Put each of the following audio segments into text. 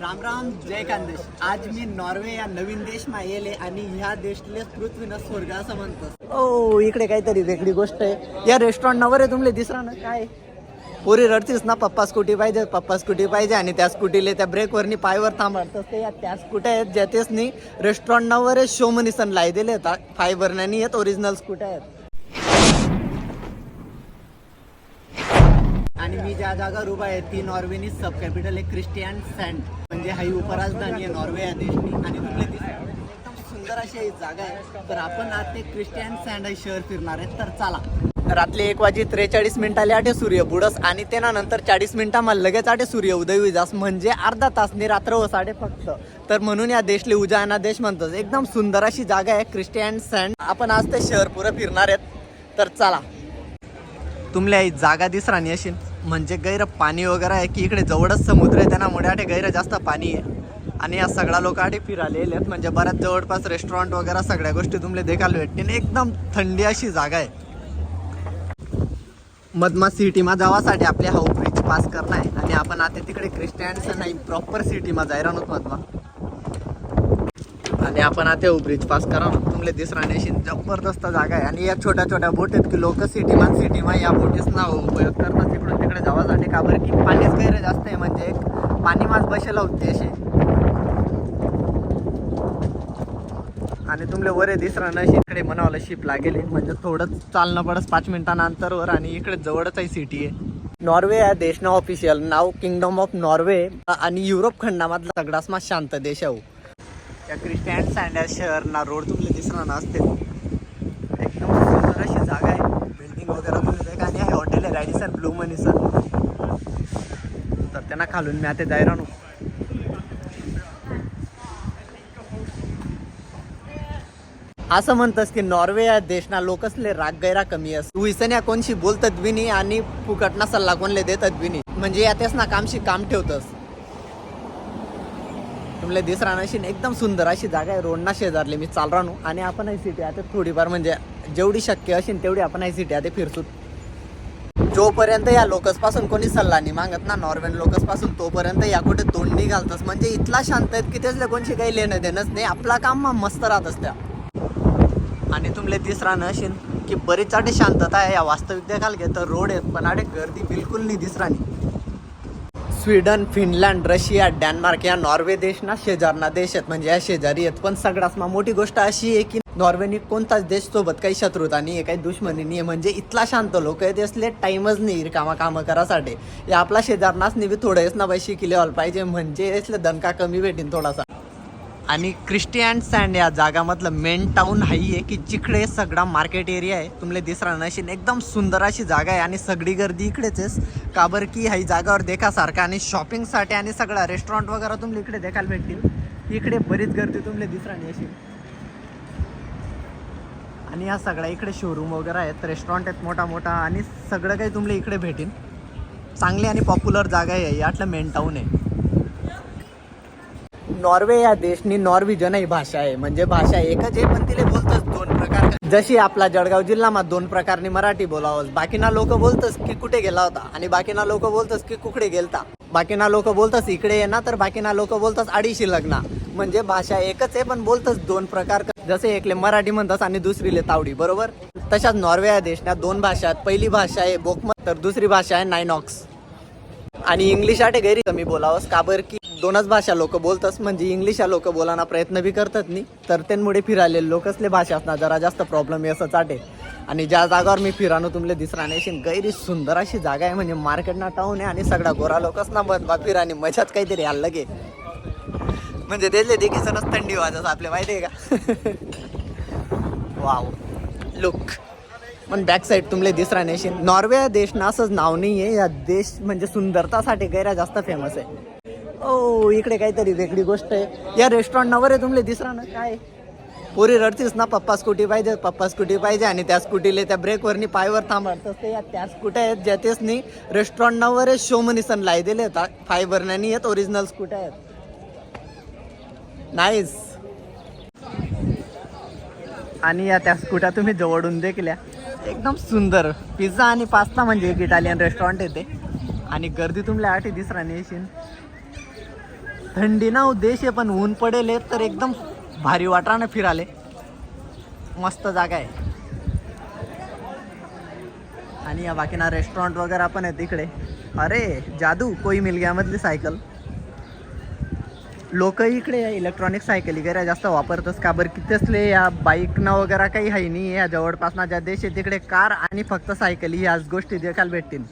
राम राम जय खानदेश आज मी नॉर्वे या नवीन देशमा येले आणि ह्या देशले पृथ्वीनं स्वर्ग असं म्हणतात ओ इकडे काहीतरी वेगळी गोष्ट आहे. या रेस्टॉरंट नवर आहे तुमले दिसरा ना? काय? पोरी रडतीस ना पप्पा स्कूटी पाहिजे पप्पा स्कूटी पाहिजे आणि त्या स्कूटीले त्या ब्रेकवरनी पायवर थांबतात ते या त्या स्कूट्या आहेत ज्या तेचनी रेस्टॉरंट नवर शो मनीसन लाई दिले फायबर नाही आहेत ओरिजिनल स्कूट्या आहेत. आणि मी ज्या जागा उभा आहे ती नॉर्वेनी सब कॅपिटल आहे क्रिस्टियन सँड म्हणजे हाई उपराजधानी आहे नॉर्वे या देशनी आणि तुमले एकदम सुंदर अशी ही जागा आहे. तर आपण आज ते क्रिस्टियन सँड शहर फिरणार आहे तर चला. रात्री एक वाजे त्रेचाळीस मिनिटाले आठे सूर्य बुडस आणि त्यानंतर चाळीस मिनिटा मला लगेच आठे सूर्य उदय उजास म्हणजे अर्धा तासने रात्र हो वसाडे फक्त. तर म्हणून या देशले उजाना देश म्हणतात एकदम सुंदर अशी जागा आहे क्रिस्टियन सँड आपण आज ते शहर पुरं फिरणार आहेत. तर चला. तुमल्या ही जागा दिसरा अशी म्हणजे गैर पाणी वगैरे आहे की इकडे जवळच समुद्र आहे त्यामुळे आठे गैर जास्त पाणी आहे. आणि या सगळ्या लोक आठे फिरायला आहेत म्हणजे बऱ्याच जवळपास रेस्टॉरंट वगैरे सगळ्या गोष्टी तुमले देखायला भेटतील. एकदम थंडी अशी जागा आहे. मधमा सिटीमा जावासाठी आपले हाऊ ब्रिज पास करणं आहे. आणि आपण आता तिकडे क्रिस्टियन्स नाही प्रॉपर सिटीमा जायरा नव्हत मधमा. आणि आपण आता ब्रिज पास करा तुमले दिसराने अशी जबरदस्त जागा आहे. आणि या छोट्या छोट्या बोट आहेत की लोक सिटीमा सिटीमा या बोटीसना उपयोग करतात. तिकडे जावासाठी का बरं? की पाणीच गैर जास्त आहे म्हणजे एक पाणी मास बसेला उद्देश आहे आणि तुमले वरे दिसरा ना इकडे म्हणावलं शिप लागेल म्हणजे थोडंच चालणं पडस पाच मिनिटांनंतरवर आणि इकडे जवळच आहे सिटी आहे. नॉर्वे या देशनं ऑफिशियल नाव किंगडम ऑफ नॉर्वे आणि युरोप खंडामधला सगळाच मास शांत देश आहे हो. या क्रिस्टियन सँडल शहर ना रोड तुमले दिसणार ना असते. एकदम सुंदर अशी जागा आहे. बिल्डिंग वगैरे तुमले आणि हॉटेल आहे रॅडिसन ब्लू मनीसन सर खालून मी आता जायरा नो असं म्हणतस की नॉर्वे या देशना लोकसले राग गैरा कमी अस. हुईसन या कोणशी बोलतात बी नाही आणि फुकटना सल्ला कोणले देतात बी नाही म्हणजे यातेच ना कामशी काम ठेवतस. तुमले दिस राहण्याशी एकदम सुंदर अशी जागा आहे. रोडना शेजारली मी चाल राहणू आणि आपण ही सिटी आता थोडीफार म्हणजे जेवढी शक्य असेल तेवढी आपण ही सिटी आता फिरसूत जोपर्यंत या लोकसपासून कोणी सल्ला नाही मागत ना नॉर्वेन लोकसपासून तोपर्यंत या कुठे तोंडणी घालतस. म्हणजे इतला शांत आहेत की त्याचले कोणशी काही लेणं देणंच नाही. आपला काम मग मस्त राहतच त्या. आणि तुमले दिस राहणं असेल की बरीच आटे शांतता आहे. या वास्तविक देखाल घे तर रोड आहेत पण आडे गर्दी बिलकुल नाही दिस नाही स्वीडन फिनलँड रशिया डेन्मार्क या नॉर्वे देश ना शेजारना देश आहेत. म्हणजे या शेजारी आहेत. पण सगळ्यात मोठी गोष्ट अशी आहे की नॉर्वेनी कोणताच देश सोबत काही शत्रुता नाही आहे काही दुश्मनी नाही आहे म्हणजे इतला शांत लोक आहेत असले टाईमच नाही कामा कामं करासाठी. या आपला शेजारनाच नाही थोडंच ना बाई शिकले ऑल पाहिजे म्हणजे असले दणका कमी भेटेन थोडासा. आणि क्रिस्टियन सँड या जागामधलं मेन टाऊन हाई आहे की जिकडे सगळा मार्केट एरिया आहे तुमले दिसरा नशीन एकदम सुंदर अशी जागा आहे आणि सगळी गर्दी इकडेच आहे का बरं की हाई जागावर देखासारखा आणि शॉपिंगसाठी आणि सगळा रेस्टॉरंट वगैरे तुमले इकडे देखायला भेटतील. इकडे बरीच गर्दी तुमले दिसरा नाही अशी. आणि ह्या सगळ्या इकडे शोरूम वगैरे आहेत. रेस्टॉरंट आहेत मोठा मोठा आणि सगळं काही तुमले इकडे भेटेल. चांगली आणि पॉप्युलर जागा आहे यातलं मेन टाऊन आहे. नॉर्वे या देशनी नॉर्विजन ही भाषा आहे. म्हणजे भाषा एकच आहे पण तिला बोलतच दोन प्रकार. जशी आपला जळगाव जिल्हा दोन प्रकारनी मराठी बोलावं. बाकीना लोक बोलतस की कुठे गेला होता आणि बाकीना लोक बोलतस की कुकडे गेलता. बाकीना लोक बोलतस इकडे ये ना तर बाकीना लोक बोलतस अडीशी लग्ना. म्हणजे भाषा एकच आहे पण बोलतच दोन प्रकार. जसे एकले मराठी म्हणतात आणि दुसरीले तावडी बरोबर? तशाच नॉर्वे या देशना दोन भाषा आहेत. पहिली भाषा आहे बोकमत तर दुसरी भाषा आहे नायनॉक्स. आणि इंग्लिश आटे गैरी कमी बोलावंस. काबर की दोनच भाषा लोक बोलतस म्हणजे इंग्लिश या लोक बोलाना प्रयत्न बी करतात नाही तर त्यांमुळे फिरायले लोकसले भाषा असणार जरा जास्त प्रॉब्लेम असं चाटे. आणि ज्या जागावर मी फिरानो तुमले दिसराने गैरी सुंदर अशी जागा आहे म्हणजे मार्केट ना टाऊन आहे आणि सगळा गोरा लोकच ना बंद बा फिराने मजाच काहीतरी आलं लगे म्हणजे त्यातले सणच थंडी वाजत आपल्या माहिती आहे का? वाव लुक पण बॅक साईड तुमले दिसरा नेशन नॉर्वे या देश ना असंच नाव नाही आहे या देश म्हणजे सुंदरतासाठी गैरा जास्त फेमस आहे. ओ इकडे काहीतरी वेगळी गोष्ट आहे. या रेस्टॉरंट नवर आहे तुमले दिसरा ना काय? पोरी रडतीस ना पप्पा स्कूटी पाहिजे पप्पा स्कूटी पाहिजे आणि त्या स्कूटीले त्या ब्रेकवरनी पायवर थांबतात ते या त्या स्कूट्या आहेत ज्या तेच नाही रेस्टॉरंट नवर आहे शो मनीसन लाई दिले फायबरने नाही आहेत ओरिजिनल स्कूट्या आहेत. नाईस. आणि या त्या स्कूट्या तुम्ही जवळून देखल्या एकदम सुंदर. पिझ्झा आणि पास्ता म्हणजे एक इटालियन रेस्टॉरंट येते. आणि गर्दी तुम्हाला आठी दिसरा नेशीन थंडी ना हो, आहे पण ऊन पडेल तर एकदम भारी वाटा ना फिराले. मस्त जागा आहे. आणि या बाकीना रेस्टॉरंट वगैरे पण आहे तिकडे अरे जादू कोई मिल गया मधली सायकल लोक इकडे इलेक्ट्रॉनिक सायकल वगैरे जास्त वापरतच का? बरं की तसले या बाईकनं वगैरे काही आहे नाही या जवळपास ना ज्या देश आहे तिकडे कार आणि फक्त सायकली ह्याच गोष्टी देखायला भेटतील.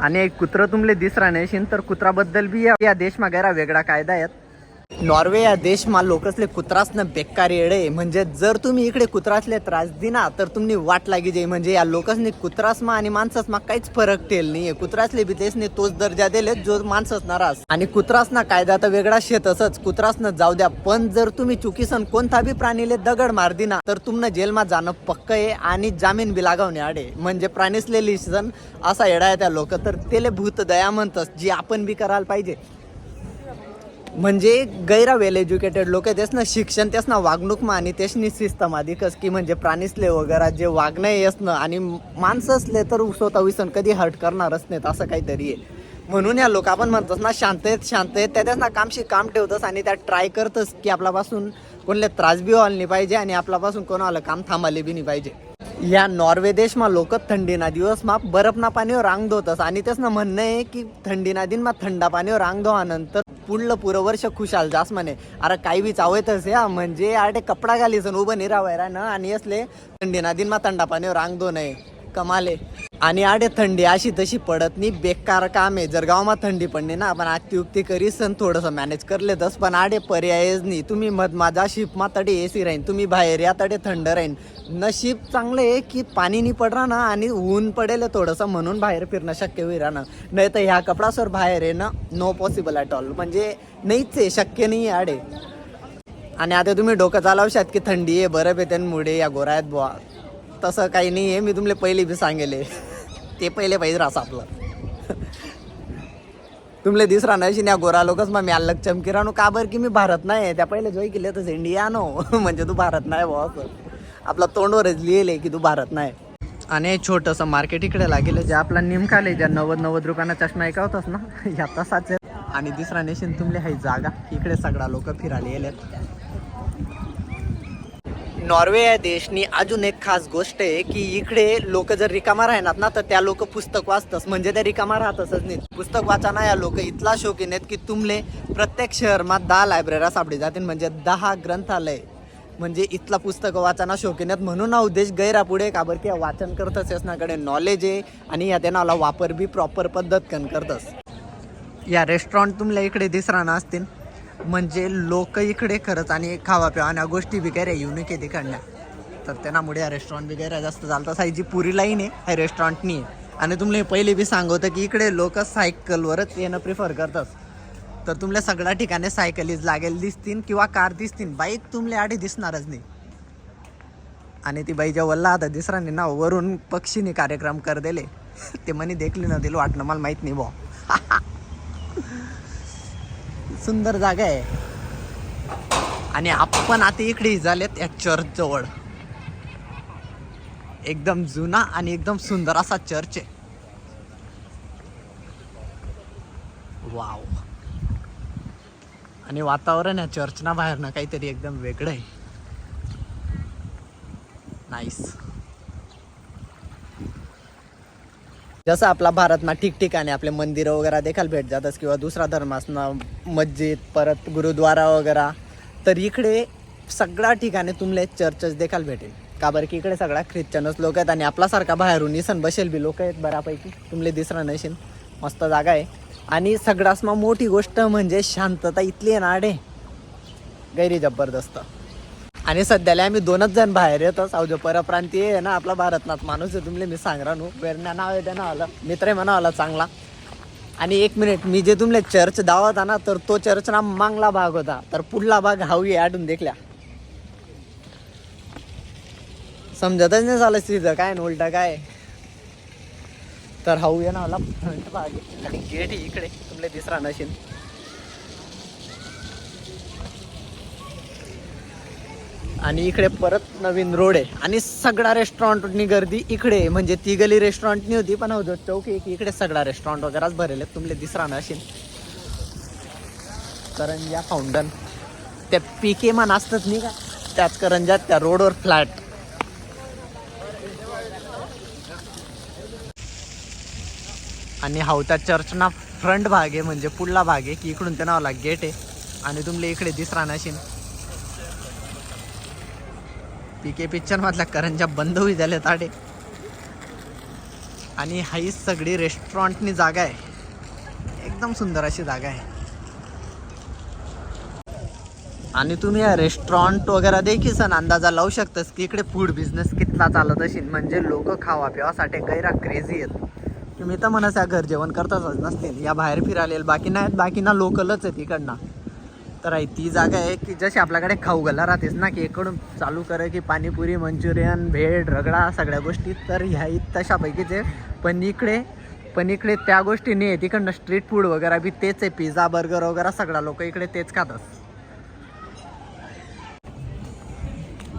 आणि एक कुत्र तुमले दिसरा नाही तर कुत्राबद्दल बी या- या देश मागेरा वेगळा कायदा आहेत नॉर्वे या देशमा लोकसले कुत्रासनं बेकार येडे. म्हणजे जर तुम्ही इकडे कुत्रासले त्रास दिना तर तुम्ही वाट लागी जाई. म्हणजे या लोकसने कुत्रासमा आणि माणसासमा काहीच फरक ठेल नाहीये. कुत्रासले बी तेसने तोच दर्जा दिले जो माणसच नाराज. आणि कुत्रासना कायदा तर वेगळा शेतसच कुत्रासनं जाऊ द्या. पण जर तुम्ही चुकीसन कोणता बी प्राणीले दगड मार दिना तर तुमनं जेलमा जाणं पक्क आहे आणि जामीन बी लागवणे आडे. म्हणजे प्राणीसले लिसन असा येडा आहे त्या लोक. तर तेले भूत दया म्हणतस जी आपण बी करायला पाहिजे. म्हणजे गैरा वेल एज्युकेटेड लोक तेच ना शिक्षण तेच ना वागणूकमा आणि तेचनी सिस्टम अधिकच की म्हणजे प्राणीसले वगैरे जे वागणं येसनं. आणि माणसं असले तर स्वतः विसन कधी हर्ट करणारच नाहीत असं काहीतरी आहे. म्हणून या लोक आपण म्हणतोस ना शांत आहेत शांत आहेत. त्या ना कामशी काम ठेवतस आणि त्या ट्राय करतस की आपल्यापासून कोणले त्रास बी व्हायला नाही पाहिजे आणि आपल्यापासून कोणाला काम थांबाले बी नाही पाहिजे. या नॉर्वे देशमा लोक थंडीना दिवसमा बरफना पाणीवर रांग धोतस आणि तेच ना म्हणणं आहे की थंडीना दिनमा थंडा पाणीवर रांग धुवानंतर पुढलं पुरं वर्ष खुशाल जास म्हणे अरे काही बी चावतच या म्हणजे अरे कपडा घालीसन उभं नाही ना आणि असले थंडी ना दिन दिनमा थंडा पाणी रांग दो नये कमाले. आणि आडे थंडी अशी तशी पडत नाही बेकार काम आहे. जर गावमा थंडी पडली ना आपण अतियुक्ती करीस करीसन थोडंसं मॅनेज करले तस. पण आडे पर्यायच नाही. तुम्ही मध माझा शिप तडे ए सी राहीन. तुम्ही बाहेर या तडे थंड राहीन. नशीब चांगलं आहे की पाणी नाही पडणार ना आणि ऊन पडेल थोडंसं म्हणून बाहेर फिरणं शक्य होईल ना नाही तर ह्या कपडासवर बाहेर येणं ना नो पॉसिबल ॲट ऑल म्हणजे नाहीच आहे शक्य नाही आडे. आणि आता तुम्ही डोकं चालवशात की थंडी आहे बरं आहे मुडे या गोरायत बुवा. तसं काही नाही आहे मी तुमले पहिले बी सांगेले. ते पहिले पाहिजे रास आपलं. तुमले दिसरा नाही या गोरा लोकच मग मी अलग चमकी राहणू का बरं की मी भारत नाही आहे? त्या पहिले जोई केले तसं इंडिया नो म्हणजे तू भारत नाही बुवा आपला तोंडवरच लिहिले की तू भारत नाही. आणि छोटंसं मार्केट इकडे लागेल जे आपला निमकाले ज्या नव्वद नव्वद रुपयाना चष्मा ऐका होतास ना? या तसाच आणि दुसरा नेशन तुमले हाय जागा. इकडे सगळा लोक फिरायला येलेत. नॉर्वे या देशनी अजून एक खास गोष्ट आहे की इकडे लोक जर रिकामा राहणार ना तर त्या लोक पुस्तक वाचतच म्हणजे त्या रिकामा राहतच नाही पुस्तक वाचाना या लोक इतला शौकीन आहेत की तुमले प्रत्येक शहरमा दहा लायब्रऱ्या सापडी जातील. म्हणजे दहा ग्रंथालय म्हणजे इथला पुस्तक वाचना शौकीन आहेत. म्हणून हा उद्देश गैरापुढे का बरं की वाचन करतच यासनाकडे नॉलेज आहे आणि या त्यांना वापर बी प्रॉपर पद्धत कन करतस. या रेस्टॉरंट तुमल्या इकडे दिसरा ना असतील. म्हणजे लोक इकडे खरंच आणि खावा पिवा आणि गोष्टी वगैरे युनिक आहे तिकडल्या तर त्यामुळे या रेस्टॉरंट वगैरे जास्त चालतं. साईजी जी पुरी लाईन आहे ह्या रेस्टॉरंटनी आहे. आणि तुमले पहिले बी सांगवतं की इकडे लोक सायकलवरच येणं प्रिफर करतात. तर तुम्हाला सगळ्या ठिकाणी सायकलीज लागेल दिसतील किंवा कार दिसतील बाईक तुम्हाला आधी दिसणारच नाही. आणि ती बाई वल्ला आता दिसराने ना वरून पक्षीने कार्यक्रम कर दिले. ते म्हणे देखली न दिलं वाटणं मला माहीत नाही बा सुंदर जागा आहे. आणि आपण आता इकडे झालेत या चर्च जवळ. एकदम जुना आणि एकदम सुंदर असा चर्च आहे. वाव आणि वातावरण या चर्चना बाहेर ना काहीतरी एकदम वेगळं आहे. नाईस जसं आपला भारतमा ठिकठिकाणी आपले मंदिरं वगैरे देखील भेट जातात किंवा दुसरा धर्म असणं मस्जिद परत गुरुद्वारा वगैरे तर इकडे सगळ्या ठिकाणी तुमले चर्चेस देखायला भेटेल. का बरं की इकडे सगळ्या ख्रिश्चनच लोक आहेत आणि आपल्यासारखा बाहेरून इसन बसेल बी लोक आहेत बऱ्यापैकी. तुमले दिसरा नसेल मस्त जागा आहे. आणि सगळ्यासमा मोठी गोष्ट म्हणजे शांतता इथली आहे ना आडे. गैरी जबरदस्त. आणि सध्याला आम्ही दोनच जण बाहेर येतो. सावजो परप्रांतीय आहे ना आपला भारतनाथ माणूस आहे तुमले मी सांगरा नू. वेरण्या नाव आहे त्यानं आलं. मित्र आहे म्हणा आला चांगला. आणि एक मिनिट मी जे तुमले चर्च दावत ना तर तो चर्च ना मांगला भाग होता. तर पुढला भाग हावी आठून देखल्या. समजतच नाही झालं तिथं काय ना उलटा काय. तर हाऊ ये ना मला फ्रंट भाग आणि गेट इकडे तुमले दिसरा नशील आणि इकडे परत नवीन रोड आहे. आणि सगळा रेस्टॉरंटनी गर्दी इकडे म्हणजे ती गली रेस्टॉरंटनी होती पण हो चौक एक इकडे सगळा रेस्टॉरंट वगैरेच भरेल आहेत. तुमले दिसरा नशील करंजा फाउंडन त्या पीके मान असतात नाही का? त्याच करंजात त्या रोडवर फ्लॅट आणि हावता चर्चना फ्रंट भाग आहे म्हणजे पुढला भाग आहे की इकडून त्या नावाला गेट आहे. आणि तुमले इकडे दिस राहणार पी के पिक्चरमधल्या करंजा बंद होई झाले ताडे आणि ही सगळी रेस्टॉरंटनी जागा आहे. एकदम सुंदर अशी जागा आहे. आणि तुम्ही या रेस्टॉरंट वगैरे देखील सण अंदाजा लावू शकतास की इकडे फूड बिझनेस कितला चालत असेल. म्हणजे लोक खावा पिवासाठी गैरा क्रेझी आहेत. तुम्ही तर म्हणा घर जेवण करताच नसतील. या बाहेर फिरालेल बाकी नाहीत बाकी ना लोकलच आहेत इकडनं. तर आहे ती जागा आहे की जशी आपल्याकडे खाऊ गल्ला राहतेस ना की इकडून चालू कर की पाणीपुरी मंचुरियन भेळ रगडा सगळ्या गोष्टी. तर ह्या तशापैकीच आहे पण इकडे पण इकडे त्या गोष्टी नाही आहेत इकडनं स्ट्रीट फूड वगैरे बी तेच आहे पिझ्झा बर्गर वगैरे सगळ्या लोक इकडे तेच खातात.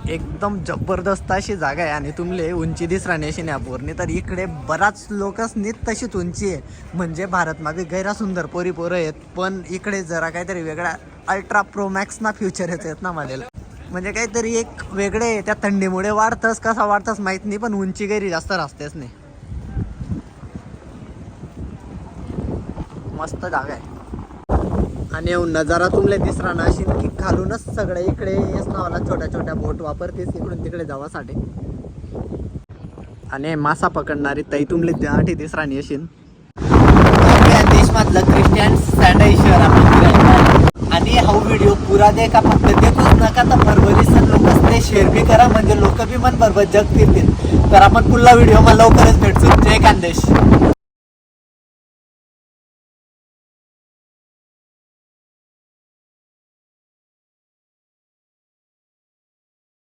एकदम जबरदस्त अशी जागा आहे आणि तुमले उंची दिसरा नेशी पोरणी तर इकडे बराच लोकच नीत तशीच उंची आहे. म्हणजे भारत मागे गैरा सुंदर पोरी पोरं आहेत पण इकडे जरा काहीतरी वेगळा अल्ट्रा प्रो मॅक्स ना फ्युचर येत ना मध्ये म्हणजे काहीतरी एक वेगळे त्या थंडीमुळे वाढतंच कसा वाढतंच माहीत नाही पण उंची गैरी जास्त राहतेच नाही. मस्त जागा आहे. आणि नजारा तुमले दिसरा ना अशी की खालूनच सगळे इकडे येस नावाला छोट्या छोट्या बोट वापरतेस इकडून तिकडे जावासाठी आणि मासा पकडणारी तई तुमले आठी दिसरा नाही अशी देशमधलं क्रिस्टियन सँडाई शहर आपण फिरायला आलो. आणि हा व्हिडिओ दे का फक्त देतोच नका तर फरवरी लोकच लोक ते शेअर बी करा म्हणजे लोक बी मन भरभर जग फिरतील. तर आपण पुढला व्हिडिओ मला लवकरच भेटतो जय खानदेश